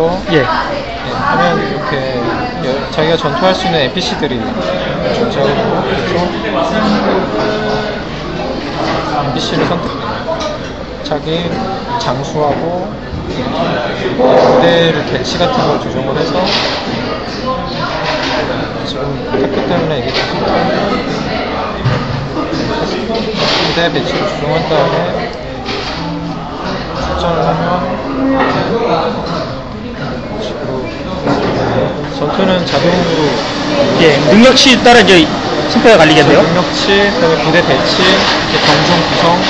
해서 예. 예, 하면 이렇게 여- 자기가 전투할 수 있는 NPC들이 존재하고 그래서 NPC를 선택 자기 장수하고 무대를 배치 같은 걸 조정을 해서 지금 했기 때문에 이게 좀 무대 배치를 조정한 다음에 출전을 하면 전투는 자동으로 예. 능력치 따라 이제 승패가 갈리겠네요. 능력치, 그다음에 부대 배치, 이제 경종 구성, 네,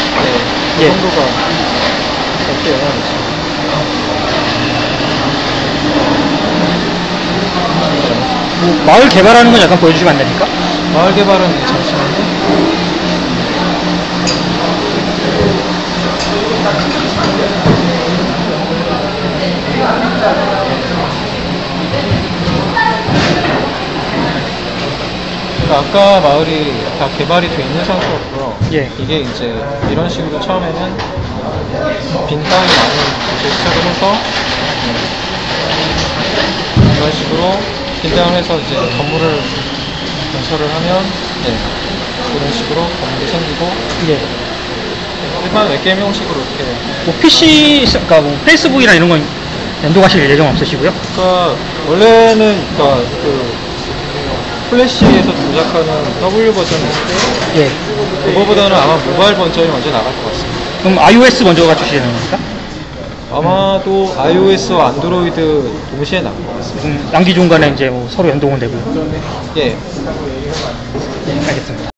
그 예. 정도가 전투에 영향을 미칩니다. 뭐 마을 개발하는 건 약간 보여주시면 안 됩니까? 마을 개발은 잠시만요. 그러니까 아까 마을이 다 개발이 돼 있는 상태였고요. 예. 이게 이제 이런 식으로 처음에는 빈 땅이 많은 곳에 시작을 해서 네. 이런 식으로 빈 땅을 해서 이제 건물을 건설을 하면 네. 이런 식으로 건물이 생기고 예. 일반 웹게임 형식으로 이렇게 뭐 PC, 그러니까 뭐 페이스북이나 이런 건 연동하실 예정 없으시고요? 그러니까 원래는 그러니까 그 플래시에서 조작하는 W 버전이 때 예. 그거보다는 아마 모바일 버전이 먼저 나갈 것 같습니다. 그럼 iOS 먼저 갖추시는 겁니까? 아마도 iOS와 안드로이드 동시에 나올 것 같습니다. 음, 낭기 중간에 이제 뭐 서로 연동은 되고요. 예. 예, 알겠습니다.